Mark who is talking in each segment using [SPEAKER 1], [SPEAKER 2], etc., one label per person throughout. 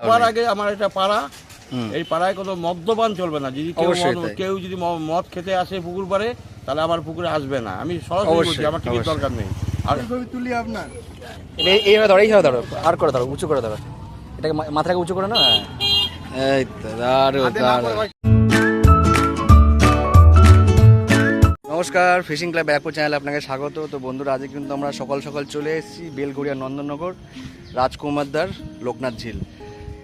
[SPEAKER 1] সবার আগে আমার এটা পাড়া এই পাড়ায় কোনো মদ্যপান চলবে না। যদি কেউ। কেউ যদি মদ খেতে আসে পুকুর পাড়ে তাহলে আমার পুকুরে আসবে না। আমি সরাসরি বলছি আমার টিকিট দরকার নেই। আর
[SPEAKER 2] এটা এই- এইভাবে ধরো এইভাবে ধরো আর করে ধরো উঁচু করে ধরো। এটাকে মা- উঁচু করে না হ্যাঁ। এই দারুণ নমস্কার ফিশিং ক্লাব ব্যারাকপুর চ্যানেলে আপনাকে স্বাগত। তো বন্ধুরা আজকে কিন্তু আমরা সকাল সকাল চলে এসেছি বেলগড়িয়া নন্দননগর রাজকুমারদার লোকনাথ ঝিল।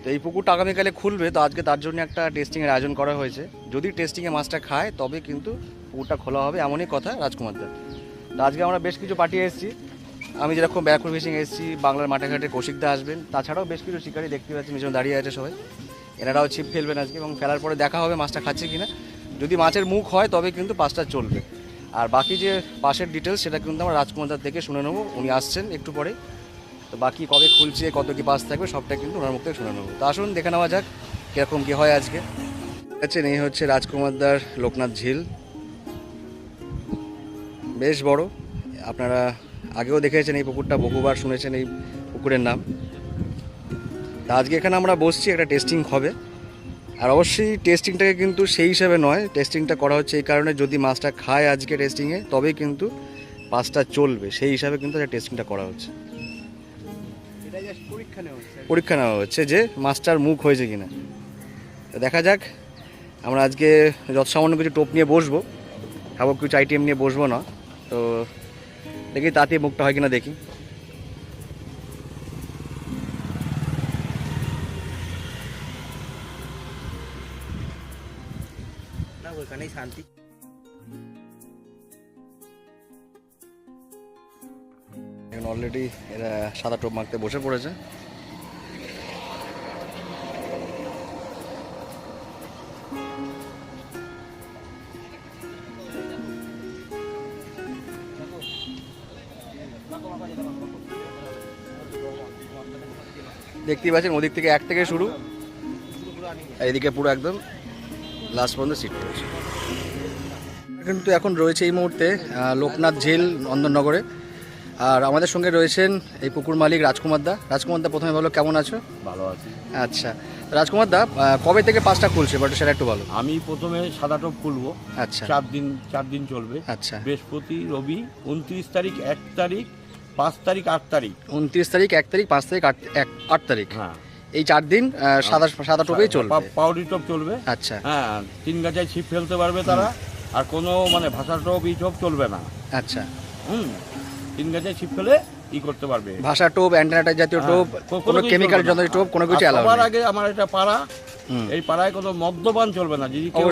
[SPEAKER 2] তো এই পুকুরটা আগামীকালে খুলবে, তো আজকে তার জন্য একটা টেস্টিংয়ের আয়োজন করা হয়েছে। যদি টেস্টিংয়ে মাছটা খায়, তবে কিন্তু পুকুরটা খোলা হবে এমনই কথা রাজকুমারদার তো আজকে আমরা বেশ কিছু পাঠিয়ে এসেছি। আমি যেরকম ব্যারাকপুর ফিশিং এসেছি, বাংলার মাঠে ঘাটে কৌশিকদা আসবেন। তাছাড়াও বেশ কিছু শিকারি দেখতে পাচ্ছি, মিশন দাঁড়িয়ে আছে সবাই। এনারাও ছিপ ফেলবেন আজকে এবং ফেলার পরে দেখা হবে মাছটা খাচ্ছে কিনা। যদি মাছের মুখ হয়, তবে কিন্তু পাঁচটা চলবে। আর বাকি যে পাশের ডিটেলস সেটা কিন্তু আমরা রাজকুমারদার থেকে শুনে নেব। উনি আসছেন একটু পরে তো বাকি কবে খুলছে, কত কি পাস থাকবে, সবটা কিন্তু ওনার মুখ থেকে শুনে নেব। তো আসুন, দেখে নেওয়া যাক কীরকম কী হয় আজকে। আচ্ছা এই হচ্ছে রাজকুমারদার লোকনাথ ঝিল। বেশ বড়। আপনারা আগেও দেখেছেন এই পুকুরটা, বহুবার শুনেছেন এই পুকুরের নাম। তা আজকে এখানে আমরা বসছি, একটা টেস্টিং হবে। আর অবশ্যই টেস্টিংটাকে কিন্তু সেই হিসাবে নয় টেস্টিংটা করা হচ্ছে এই কারণে যদি মাছটা খায় আজকে টেস্টিংয়ে তবেই কিন্তু পাসটা চলবে। সেই হিসাবে কিন্তু টেস্টিংটা করা হচ্ছে। পরীক্ষা নেওয়া হচ্ছে যে মাছটার মুখ হয়েছে কিনা। তো দেখা যাক আমরা আজকে যত সামান্য কিছু টোপ নিয়ে বসবো। খাব কিছু আইটেম নিয়ে বসবো না। তো দেখি তাতে মুখটা হয় কিনা দেখি।
[SPEAKER 3] ওখানেই শান্তি।
[SPEAKER 2] এখন অলরেডি এরা সাদা টোপ মাখতে বসে পড়েছে। দেখতেই পাচ্ছেন, ওদিক থেকে এক থেকে শুরু। এদিকে পুরো একদম লাস্ট পর্যন্ত সিট রয়েছে কিন্তু এখন রয়েছে এই মুহূর্তে লোকনাথ ঝিল, নন্দননগরে। আর আমাদের সঙ্গে রয়েছেন এই পুকুর মালিক রাজকুমার দা। রাজকুমার দা প্রথমে বলো কেমন আছো?
[SPEAKER 1] ভালো আছি।
[SPEAKER 2] আচ্ছা। রাজকুমার দা কবে থেকে পাঁচটা খুলছে? বাট সেটা একটু বলো।
[SPEAKER 1] আমি প্রথমে সাদা টপ খুলবো।
[SPEAKER 2] আচ্ছা।
[SPEAKER 1] চার দিন চার দিন চলবে।
[SPEAKER 2] আচ্ছা।
[SPEAKER 1] বৃহস্পতি রবি উনত্রিশ তারিখ এক তারিখ পাঁচ তারিখ আট তারিখ।
[SPEAKER 2] উনত্রিশ তারিখ এক তারিখ পাঁচ তারিখ আট এক আট তারিখ।
[SPEAKER 1] হ্যাঁ।
[SPEAKER 2] এই চার দিন সাদা সাদা টোপেই চলবে।
[SPEAKER 1] পাউডি টপ চলবে।
[SPEAKER 2] আচ্ছা।
[SPEAKER 1] হ্যাঁ তিন গাছায় ছিপ ফেলতে পারবে তারা। আর কোনো মানে ভাষা টপ ই টপ চলবে না।
[SPEAKER 2] আচ্ছা।
[SPEAKER 1] হুম। তিন গাছে ছিপ ফেলে ই করতে পারবে।
[SPEAKER 2] ভাষা টোপ অ্যান্টেনাটা জাতীয়
[SPEAKER 1] হ্যাঁ,
[SPEAKER 2] টোপ কোনো কেমিক্যাল যন্ত্রের টোপ কোনো কিছু অ্যালাউ
[SPEAKER 1] সবার আগে আমার এটা পাড়া এই পাড়ায় কোনো মদ্যপান চলবে না। যদি কেউ।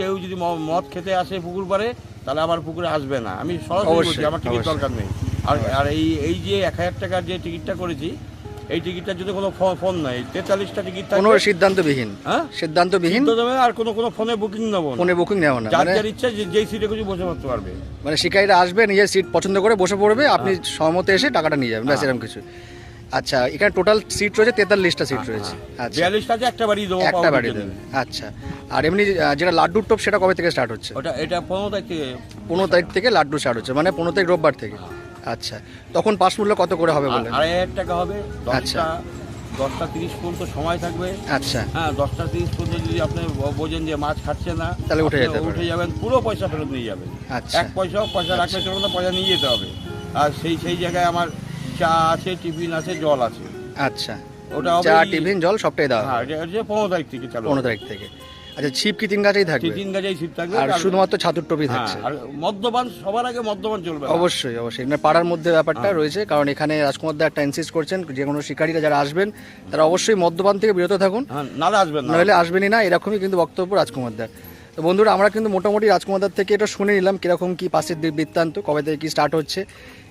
[SPEAKER 1] কেউ যদি মদ খেতে আসে পুকুর পাড়ে তাহলে আমার পুকুরে আসবে না। আমি সরাসরি আমার টিকিট দরকার নেই। আর আর এই এই যে এক হাজার টাকার যে টিকিটটা করেছি এই টিকিটটার যদি কোনো ফোন নাই তেতাল্লিশটা টিকিট
[SPEAKER 2] কোনো সিদ্ধান্তবিহীন।
[SPEAKER 1] হ্যাঁ?
[SPEAKER 2] সিদ্ধান্তবিহীন?
[SPEAKER 1] আর কোনো কোনো ফোনে বুকিং নেব
[SPEAKER 2] ফোনে বুকিং নেওয়া না।
[SPEAKER 1] যার
[SPEAKER 2] মানে
[SPEAKER 1] যার ইচ্ছা যেই সিটে কিছু বসে পড়তে পারবে।
[SPEAKER 2] মানে শিকারীরা আসবে নিজের সিট পছন্দ করে বসে পড়বে আপনি সহমতে এসে টাকাটা নিয়ে যাবেন ব্যাস
[SPEAKER 1] হ্যাঁ।
[SPEAKER 2] এরকম কিছু। আচ্ছা এখানে টোটাল সিট রয়েছে তেতাল্লিশটা সিট রয়েছে। আচ্ছা।
[SPEAKER 1] বিয়াল্লিশটা একটা বাড়ি দেবো
[SPEAKER 2] একটা বাড়ি
[SPEAKER 1] জন্য।
[SPEAKER 2] দেবে আচ্ছা। আর এমনি যেটা লাড্ডুর টপ সেটা কবে থেকে স্টার্ট হচ্ছে?
[SPEAKER 1] ওটা এটা পনেরো তারিখ থেকে।
[SPEAKER 2] পনেরো তারিখ থেকে লাড্ডু স্টার্ট হচ্ছে মানে পনেরো তারিখ রোববার থেকে। আচ্ছা তখন পাস মূল্য কত করে হবে বলেন
[SPEAKER 1] আড়াই হাজার টাকা হবে।
[SPEAKER 2] আচ্ছা।
[SPEAKER 1] দশটা তিরিশ পর্যন্ত সময় থাকবে।
[SPEAKER 2] আচ্ছা।
[SPEAKER 1] হ্যাঁ দশটা তিরিশ পর্যন্ত যদি আপনি বোঝেন যে মাছ খাচ্ছে না
[SPEAKER 2] তাহলে উঠে যেতে
[SPEAKER 1] উঠে যাবেন পুরো পয়সা ফেরত নিয়ে যাবেন।
[SPEAKER 2] আচ্ছা।
[SPEAKER 1] এক পয়সাও পয়সা রাখলে চলবে না পয়সা নিয়ে যেতে হবে। আর সেই সেই জায়গায় আমার চা আছে টিফিন আছে জল আছে।
[SPEAKER 2] আচ্ছা।
[SPEAKER 1] ওটা
[SPEAKER 2] চা টিফিন জল সবটাই দেওয়া
[SPEAKER 1] হ্যাঁ পনেরো তারিখ থেকে চালু
[SPEAKER 2] পনেরো তারিখ থেকে। আচ্ছা ছিপ কি তিন গাছেই থাকবে?
[SPEAKER 1] তিন গাছেই ছিপ থাকবে
[SPEAKER 2] আর শুধুমাত্র ছাতুর টপি
[SPEAKER 1] হ্যাঁ,
[SPEAKER 2] থাকছে।
[SPEAKER 1] আর মদ্যপান সবার আগে মদ্যপান চলবে
[SPEAKER 2] অবশ্যই অবশ্যই। মানে পাড়ার মধ্যে ব্যাপারটা
[SPEAKER 1] হ্যাঁ।
[SPEAKER 2] রয়েছে কারণ এখানে রাজকুমার দা একটা ইনসিস্ট করছেন যে কোনো শিকারীরা যারা আসবেন তারা অবশ্যই মদ্যপান থেকে বিরত থাকুন।
[SPEAKER 1] নাহলে নালে আসবেন না।
[SPEAKER 2] নইলে আসবেনই না এরকমই কিন্তু বক্তব্য রাজকুমার দার তো বন্ধুরা আমরা কিন্তু মোটামুটি রাজকুমারদার থেকে এটা শুনে নিলাম কীরকম কি পাশের বৃত্তান্ত কবে থেকে কি স্টার্ট হচ্ছে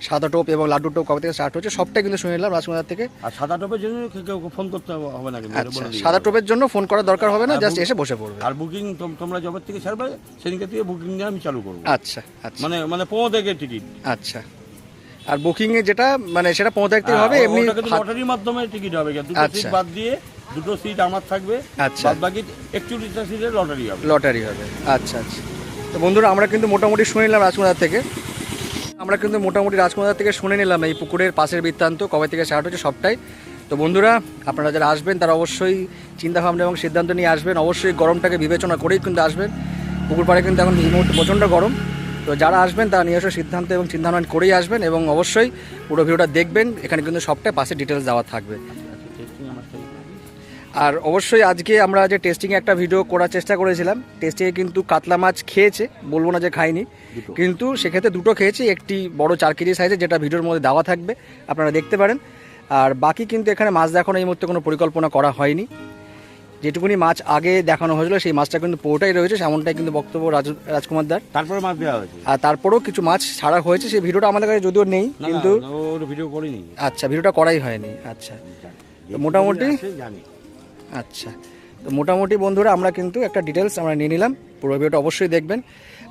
[SPEAKER 2] সাদা টোপ এবং লাড্ডু টোপ কবে থেকে স্টার্ট হচ্ছে সবটাই কিন্তু শুনে নিলাম রাজকুমারদার থেকে।
[SPEAKER 1] আর সাদা টোপের জন্য কেউ- ফোন করতে হবে না কিন্তু
[SPEAKER 2] আচ্ছা। সাদা টোপের জন্য ফোন করার দরকার হবে না জাস্ট এসে বসে পড়বে।
[SPEAKER 1] আর বুকিং তোমরা জবের থেকে ছাড়বে সেদিনকে থেকে বুকিং নিয়ে আমি চালু করব।
[SPEAKER 2] আচ্ছা আচ্ছা।
[SPEAKER 1] মানে মানে পনেরো থেকে টিকিট
[SPEAKER 2] আচ্ছা। আর বুকিং এ যেটা মানে সেটা থেকে হবে এমনি
[SPEAKER 1] হ্যাঁ, কিন্তু
[SPEAKER 2] হাত-
[SPEAKER 1] লটারির মাধ্যমে টিকিট হবে। দুটো
[SPEAKER 2] আচ্ছা।
[SPEAKER 1] সিট বাদ দিয়ে দুটো সিট আমার থাকবে
[SPEAKER 2] আচ্ছা।
[SPEAKER 1] বাকি একচল্লিশটা সিটের লটারি হবে।
[SPEAKER 2] লটারি হবে। আচ্ছা আচ্ছা। তো বন্ধুরা আমরা কিন্তু মোটামুটি শুনে নিলাম রাজকুমার থেকে। আমরা কিন্তু মোটামুটি রাজকুমার থেকে শুনে নিলাম এই পুকুরের পাশের বৃত্তান্ত কবে থেকে স্টার্ট হচ্ছে সবটাই। তো বন্ধুরা আপনারা যারা আসবেন তারা অবশ্যই চিন্তাভাবনা এবং সিদ্ধান্ত নিয়ে আসবেন। অবশ্যই গরমটাকে বিবেচনা করেই কিন্তু আসবেন। পুকুর পাড়ে কিন্তু এখন এই মুহূর্তে প্রচণ্ড গরম। তো যারা আসবেন তারা নিয়ে আসো সিদ্ধান্ত এবং চিন্তাভাবনা করেই আসবেন এবং অবশ্যই পুরো ভিডিওটা দেখবেন। এখানে কিন্তু সবটাই পাশে ডিটেলস দেওয়া থাকবে। আর অবশ্যই আজকে আমরা যে টেস্টিংয়ে একটা ভিডিও করার চেষ্টা করেছিলাম টেস্টিংয়ে কিন্তু কাতলা মাছ খেয়েছে বলব না যে খাইনি কিন্তু সেক্ষেত্রে দুটো খেয়েছি একটি বড় চার কেজি সাইজে যেটা ভিডিওর মধ্যে দেওয়া থাকবে আপনারা দেখতে পারেন। আর বাকি কিন্তু এখানে মাছ দেখানো এই মুহূর্তে কোনো পরিকল্পনা করা হয়নি। যেটুকুনি মাছ আগে দেখানো হয়েছিল সেই মাছটা কিন্তু পুরোটাই রয়েছে সেমনটাই কিন্তু বক্তব্য রাজু রাজকুমার দার।
[SPEAKER 1] তারপরে মাছ দেওয়া হয়েছে।
[SPEAKER 2] আর তারপরেও কিছু মাছ ছাড়া হয়েছে সেই ভিডিওটা আমাদের কাছে যদিও নেই কিন্তু
[SPEAKER 1] ভিডিও করিনি।
[SPEAKER 2] আচ্ছা ভিডিওটা করাই হয়নি আচ্ছা। মোটামুটি
[SPEAKER 1] জানি।
[SPEAKER 2] আচ্ছা। তো মোটামুটি বন্ধুরা, আমরা কিন্তু একটা ডিটেলস আমরা নিয়ে নিলাম। পুরো ভিডিওটা অবশ্যই দেখবেন।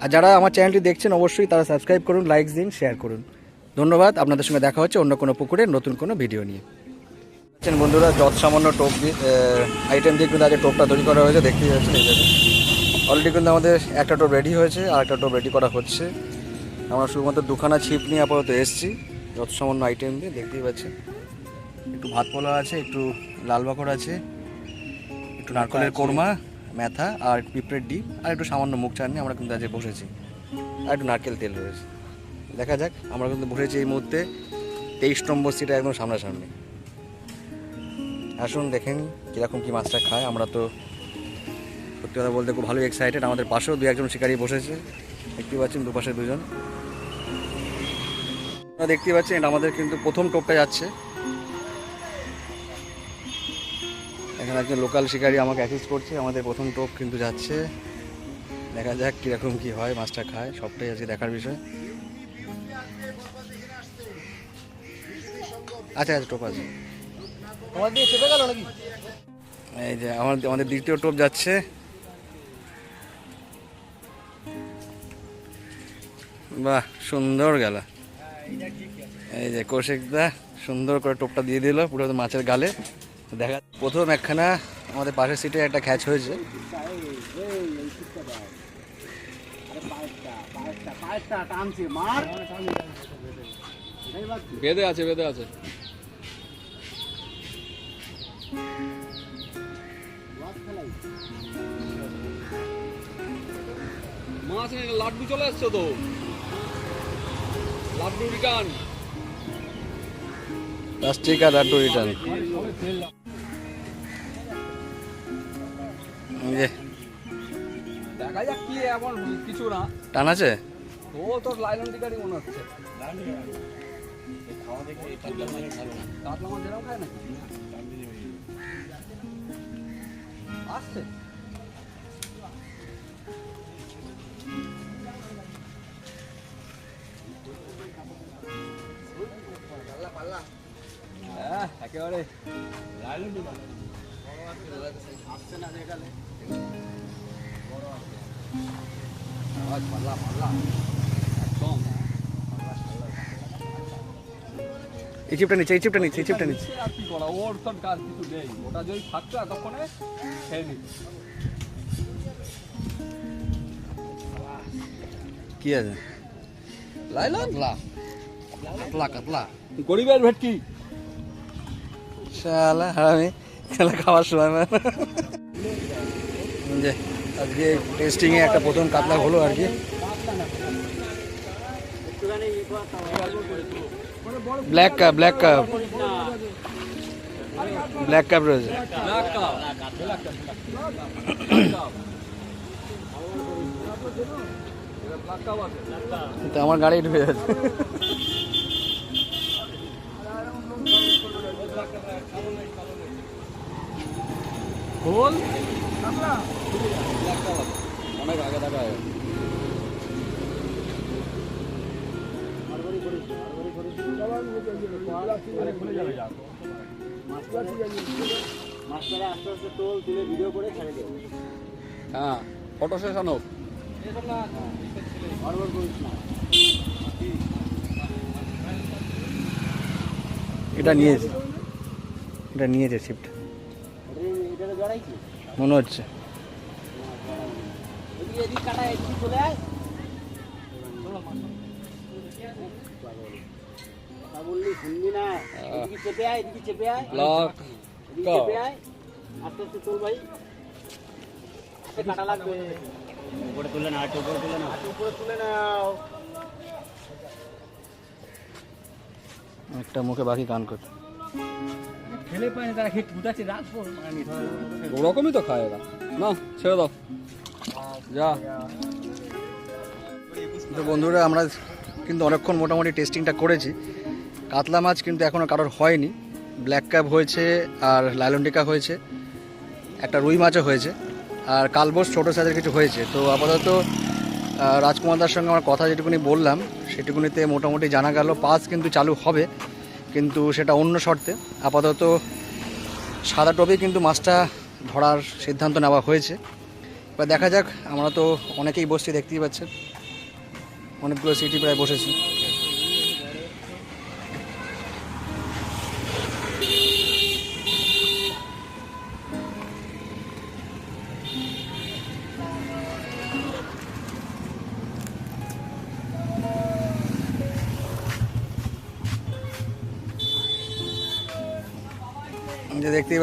[SPEAKER 2] আর যারা আমার চ্যানেলটি দেখছেন, অবশ্যই তারা সাবস্ক্রাইব করুন লাইক দিন শেয়ার করুন। ধন্যবাদ, আপনাদের সঙ্গে দেখা হচ্ছে অন্য কোনো পুকুরে নতুন কোনো ভিডিও নিয়ে। দেখছেন বন্ধুরা, যত সামান্য টোপ আইটেম দিয়ে কিন্তু আগে টোপটা তৈরি করা হয়েছে, দেখতেই যাচ্ছেন এই অলরেডি কিন্তু আমাদের একটা টোপ রেডি হয়েছে, আর একটা টোপ রেডি করা হচ্ছে। আমরা শুধুমাত্র দুখানা ছিপ নিয়ে আপাতত এসেছি, যত সামান্য আইটেম দিয়ে, দেখতেই পাচ্ছেন। একটু ভাত পোলা আছে, একটু লাল বাকড় আছে। একটু নারকলের কোরমা, মেথা আর পিঁপড়ের ডিম আর একটু সামান্য মুখ চাটনি আমরা কিন্তু আজকে বসেছি। আর একটু নারকেল তেল রয়েছে। দেখা যাক, আমরা কিন্তু বসেছি এই মুহূর্তে তেইশ নম্বর সিটে একদম সামনাসামনি। আসুন, দেখেন কীরকম কী মাছটা খায়। আমরা তো সত্যি কথা বলতে খুব ভালোই এক্সাইটেড আমাদের পাশেও দু একজন শিকারি বসেছে। দেখতে পাচ্ছেন দুপাশে দুজন। আপনারা দেখতে পাচ্ছেন, এটা আমাদের কিন্তু প্রথম টোপটা যাচ্ছে। এখানে একজন লোকাল শিকারি আমাকে অ্যাসিস্ট করছে আমাদের প্রথম টোপ কিন্তু যাচ্ছে। দেখা যাক কীরকম কী হয় মাছটা খায় সবটাই আছে দেখার বিষয়। আচ্ছা আচ্ছা টোপ আছে। এই যে আমার আমাদের দ্বিতীয় টোপ যাচ্ছে। বাহ সুন্দর গেল। এই যে কৌশিকদা সুন্দর করে টোপটা দিয়ে দিল পুরো মাছের গালে। দেখা প্রথম একখানা আমাদের পাশের সিটে একটা খ্যাচ হয়েছে।
[SPEAKER 4] বেঁধে আছে বেঁধে আছে। মাছ লাড্ডু চলে আসছে তো। লাড্ডু রিটার্ন
[SPEAKER 2] প্লাস্টিক আর লাড্ডু রিটার্ন
[SPEAKER 4] দেখা যাক কি এমন কিছু না।
[SPEAKER 2] টান আছে?
[SPEAKER 4] ও একেবারে। পাল্লা পাল্লা একদম
[SPEAKER 2] এই চিপটা নিচ্ছে এই চিপটা নিচ্ছে এই চিপটা নিচ্ছে।
[SPEAKER 4] আর কি করা ওর তো কাজ কিছু নেই ওটা যদি থাকতো এতক্ষণে খেয়ে নিত
[SPEAKER 2] কি আছে?
[SPEAKER 4] লাইলন?
[SPEAKER 2] কাতলা কাতলা।
[SPEAKER 4] গরিবের ভেটকি।
[SPEAKER 2] যে আজকে একটা প্রথম কাতলা হলো আর কি। ব্ল্যাক ব্ল্যাক ব্ল্যাক রয়েছে। আমার গাড়ি ঢুকে যাচ্ছে
[SPEAKER 4] খোল। অনেক আগে দেখা হয় হ্যাঁ ফটো
[SPEAKER 2] এটা নিয়েছে এটা নিয়েছে শিফট মনে হচ্ছে।
[SPEAKER 3] বললি শুনবি না এদিকে চেপে আয় চেপে আয় চেপে আয় আস্তে আস্তে চল ভাই হাতে কাটা লাগবে উপরে তুলে না উপরে তুলে না উপরে তুলে নাও
[SPEAKER 2] একটা মুখে বাকি গান করতে।
[SPEAKER 3] ঠেলে পায় তারা খেয়ে রাখব
[SPEAKER 4] ওরকমই তো খায় এরা। না ছেড়ে দাও। যা।
[SPEAKER 2] তো বন্ধুরা আমরা কিন্তু অনেকক্ষণ মোটামুটি টেস্টিংটা করেছি। কাতলা মাছ কিন্তু এখনও কারোর হয়নি। ব্ল্যাক ক্যাপ হয়েছে আর লাইলন্ডিকা হয়েছে। একটা রুই মাছও হয়েছে। আর কালবোস ছোটো সাইজের কিছু হয়েছে। তো আপাতত রাজকুমারদার সঙ্গে আমার কথা যেটুকুনি বললাম সেটুকুনিতে মোটামুটি জানা গেল। পাস কিন্তু চালু হবে। কিন্তু সেটা অন্য শর্তে। আপাতত সাদা টবে কিন্তু মাছটা ধরার সিদ্ধান্ত নেওয়া হয়েছে। এবার দেখা যাক, আমরা তো অনেকেই বসছি, দেখতেই পাচ্ছেন। অনেকগুলো সিটি প্রায় বসেছি।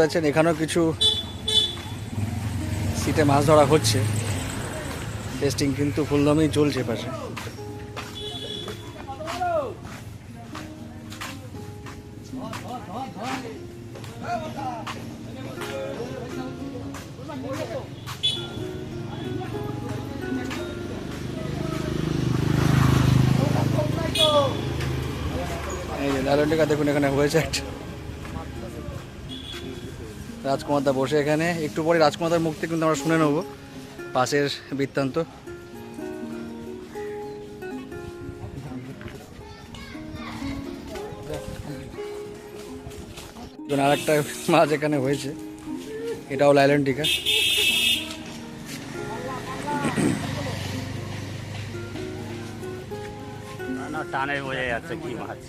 [SPEAKER 2] যে দেখতেই পাচ্ছেন এখানেও কিছু সিটে মাছ ধরা হচ্ছে। টেস্টিং কিন্তু ফুলদমই চলছে পাশে এই যে দেখুন এখানে হয়েছে একটা। রাজকুমারদা বসে এখানে। একটু পরে রাজকুমারদার মুখ থেকে কিন্তু আমরা শুনে নেব পাশের বৃত্তান্ত। আর একটা মাছ এখানে হয়েছে। এটাও লাইলেন টিকা।
[SPEAKER 3] টানে বোঝা যাচ্ছে কি মাছ?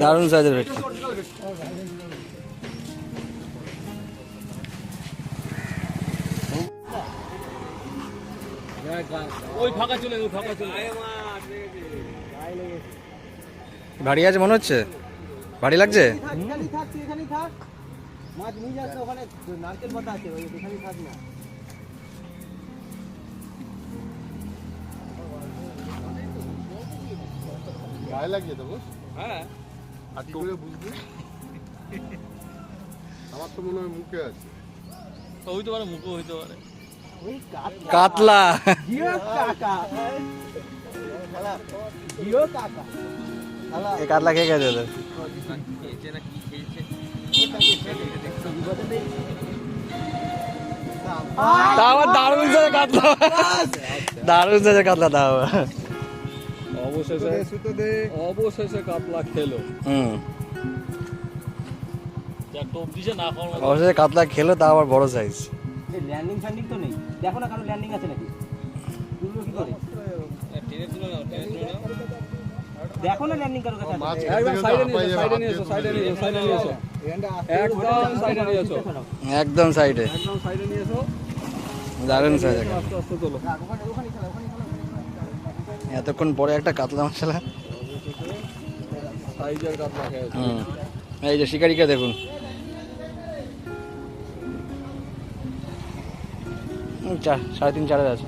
[SPEAKER 2] দারুণ সাইজের ভেটকি।
[SPEAKER 4] ওই ফাঁকা চলে ওই ফাঁকা চলে
[SPEAKER 2] ভারী আছে মনে হচ্ছে? ভারী লাগছে?
[SPEAKER 3] এখানেই থাক মাছ নিয়ে যাচ্ছে ওখানে নারকেল পাতা আছে ওই এখানেই থাক না।
[SPEAKER 5] গায়ে লাগিয়ে দেবো।
[SPEAKER 4] হ্যাঁ।
[SPEAKER 5] আর কি করে বুঝবি? আমার তো মনে হয় মুখে আছে।
[SPEAKER 4] হইতে পারে মুখও হইতে পারে।
[SPEAKER 2] কাতলা। কাতলা খেয়ে গেছে দারুণ সাইজের কাতলা। দারুণ সাইজের কাতলা দাও।
[SPEAKER 4] অবশেষে অবশেষে কাতলা খেলো।
[SPEAKER 2] হুম
[SPEAKER 4] যা টোপ দিছে না খাওয়ার মতো।
[SPEAKER 2] অবশ্যই কাতলা খেলো তা আবার বড় সাইজ
[SPEAKER 3] ল্যান্ডিং ফ্যান্ডিং তো নেই। দেখো না কারও ল্যান্ডিং আছে নাকি? কি করে?
[SPEAKER 4] টেনে তুলে নাও টেনে তুলে নাও
[SPEAKER 3] দেখো না ল্যান্ডিং কারও কাছে
[SPEAKER 4] একদম সাইডে নিয়ে সাইডে নিয়ে এসো সাইডে নিয়ে এসো সাইডে নিয়ে এসো। একদম সাইডে নিয়ে এসো।
[SPEAKER 2] একদম সাইডে
[SPEAKER 4] একদম সাইডে নিয়ে এসো।
[SPEAKER 2] দারুণ
[SPEAKER 4] আস্তে আস্তে তোলো।
[SPEAKER 2] এতক্ষণ পরে একটা কাতলা মশলা। এই যে শিকারিকে দেখুন। চার সাড়ে তিন চারের আছে।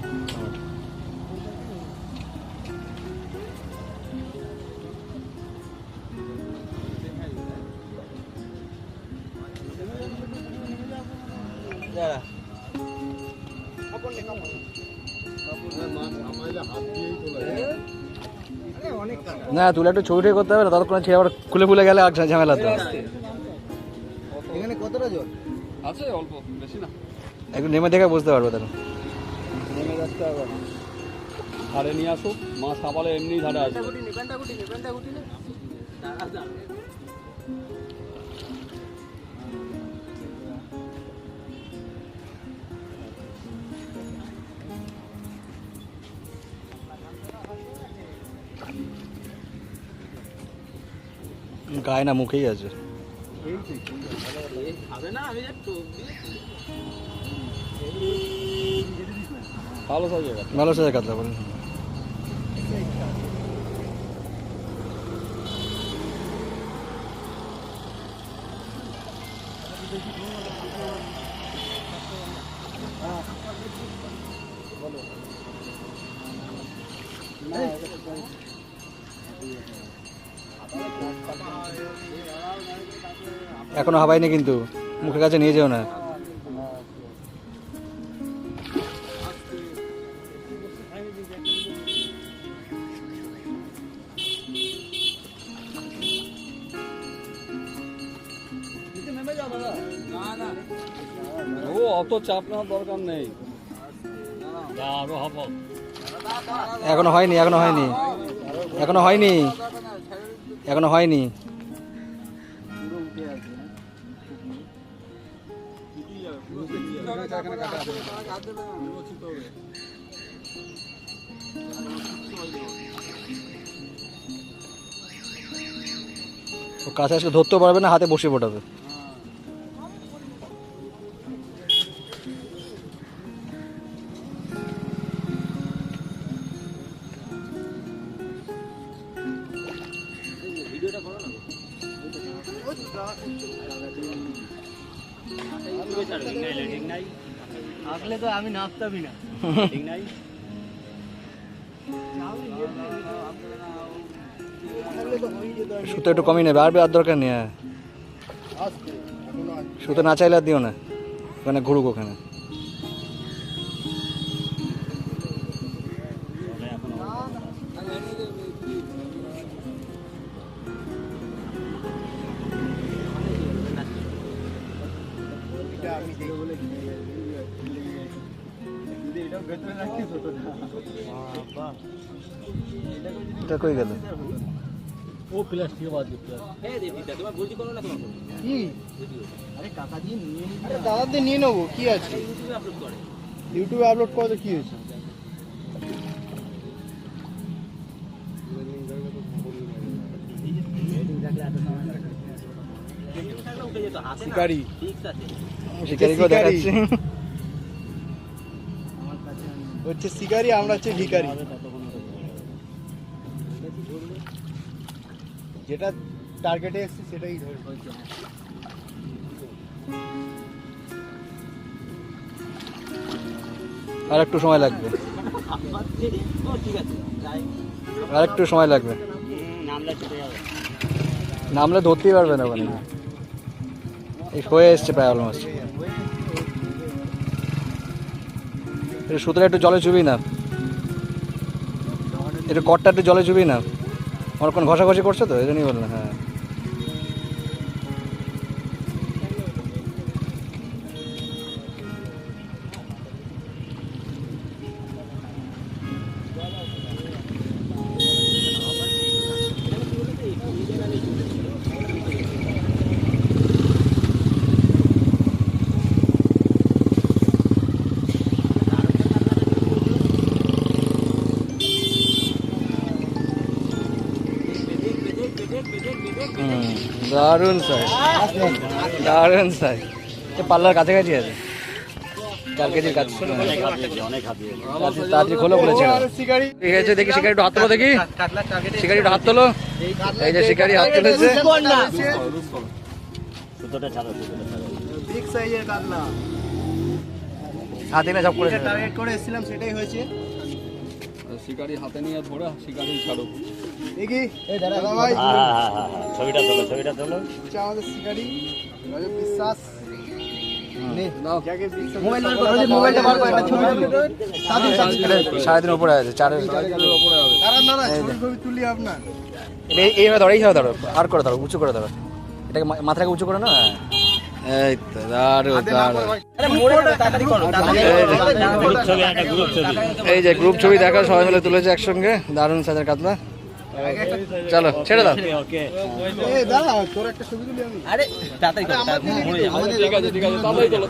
[SPEAKER 5] মাছ
[SPEAKER 2] না তুলে একটু ছবি ঠিক করতে হবে না ততক্ষণ ছেড়ে আবার খুলে ফুলে গেলে আর ঝামেলা তো।
[SPEAKER 3] এখানে কতটা জল?
[SPEAKER 4] আছে অল্প বেশি না।
[SPEAKER 2] একটু নেমে দেখে বুঝতে পারব তাহলে।
[SPEAKER 4] নেমে যাচ্ছে আবার। ধারে নিয়ে আসো মাছ সাবালে এমনি ধারে আসবে।
[SPEAKER 2] গায়ে না মুখেই আছে।
[SPEAKER 4] ভালো সাজে
[SPEAKER 2] ভালো সাজে কাটলে এখনও হাবাইনি কিন্তু। মুখের কাছে নিয়ে যেও না।
[SPEAKER 4] ও অত চাপ নেওয়ার দরকার নেই। আরও হব
[SPEAKER 2] এখনও হয়নি এখনও হয়নি। এখনও হয়নি। এখনও হয়নি। ও কাছে আজকে ধরতেও পারবে না হাতে বসে পড়াবে
[SPEAKER 3] আসলে তো আমি নাচতামই না। ঠিক নাই
[SPEAKER 2] সুতো একটু কমই নেবে, আর আর দরকার নেই হ্যাঁ। সুতো না চাইলে আর দিও না, ওখানে ঘুরুক ওখানে। এটা কই গেল?
[SPEAKER 4] প্লাস্টিক বাদ দিতে
[SPEAKER 5] দাদাদের নিয়ে নেব কি আছে? ইউটিউবে আপলোড করতে কি হয়েছে? শিকারি।
[SPEAKER 2] শিকারিকেও দেখাচ্ছি।
[SPEAKER 5] হচ্ছে শিকারি আমরা হচ্ছে ভিকারি যেটা টার্গেটে এসছে সেটাই ধরে
[SPEAKER 2] আর একটু সময় লাগবে। আর একটু সময় লাগবে।
[SPEAKER 3] নামলে
[SPEAKER 2] ধরতেই পারবে না ওখানে এই হয়ে এসছে প্রায় অলমোস্ট সুতরাং একটু জলে চুবি না। একটু কটটা একটু জলে চুবি না। অনেকক্ষণ ঘষাঘষি করছে তো? এই জন্যই বললাম হ্যাঁ। দারুণ দারুণ সাইজ এ পাল্লার কাছাকাছি আছে। চার কেজির কাছে তাড়াতাড়ি- খোলো বলেছে ঠিক আছে দেখি শিকারি একটু হাত তোলো দেখি। শিকারি একটু হাত তোলো। এই যে শিকারি হাত তুলেছে। হাতে না সব করেছে
[SPEAKER 5] টার্গেট করে এসেছিলাম সেটাই হয়েছে।
[SPEAKER 4] শিকারি হাতে নিয়ে ধরে শিকারি ছাড়ো
[SPEAKER 5] দেখি দাদা ভাই
[SPEAKER 3] হ্যাঁ হ্যাঁ হ্যাঁ হ্যাঁ ছবিটা তোলো ছবিটা তোলো।
[SPEAKER 5] আমাদের শিকারি রজত বিশ্বাস।
[SPEAKER 4] নাও
[SPEAKER 5] যাকে বিশ্বাস
[SPEAKER 2] মোবাইল বার করো, মোবাইলটা বার করো, একটা ছবি সাড়ে তিন উপরে আছে চারের এইভাবে ধরো এইভাবে ধরো আর করে ধরো উঁচু করে ধরো। এটাকে মা- মাথাটাকে উঁচু করে না? এই তো দারুণ দারুণ
[SPEAKER 3] গ্রুপ ছবি একটা গ্রুপ ছবি।
[SPEAKER 2] এই যে গ্রুপ ছবি দেখা সবাই মিলে তুলেছে একসঙ্গে। দারুণ সাজের কাতলা চলো ছেড়ে দাও।
[SPEAKER 3] ওকে
[SPEAKER 5] এ দাদা তোর একটা ছবি তুলি আমি
[SPEAKER 4] ঠিক আছে ঠিক আছে তাড়াতাড়ি চলো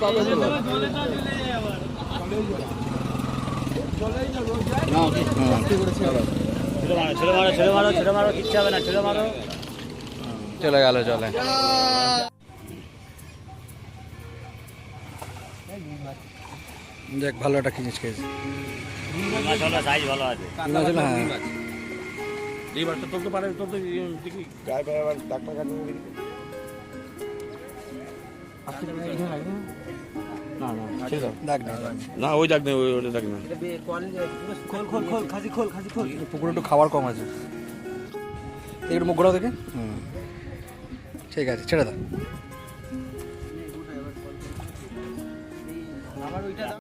[SPEAKER 4] তাড়াতাড়ি
[SPEAKER 2] গেল চলে। দেখ ভালো একটা জিনিস খেয়েছি।
[SPEAKER 3] ভালো আছে।
[SPEAKER 1] এই পারে দেখি আবার ডাক্তার কাছে
[SPEAKER 2] না?
[SPEAKER 1] না ওই দাগ নেই ওই ওটা দাগ না
[SPEAKER 2] পুকুরে একটু খাবার কম আছে। একটু মুখ ঘোরাও দেখে। হুম। ঠিক আছে ছেড়ে দাও।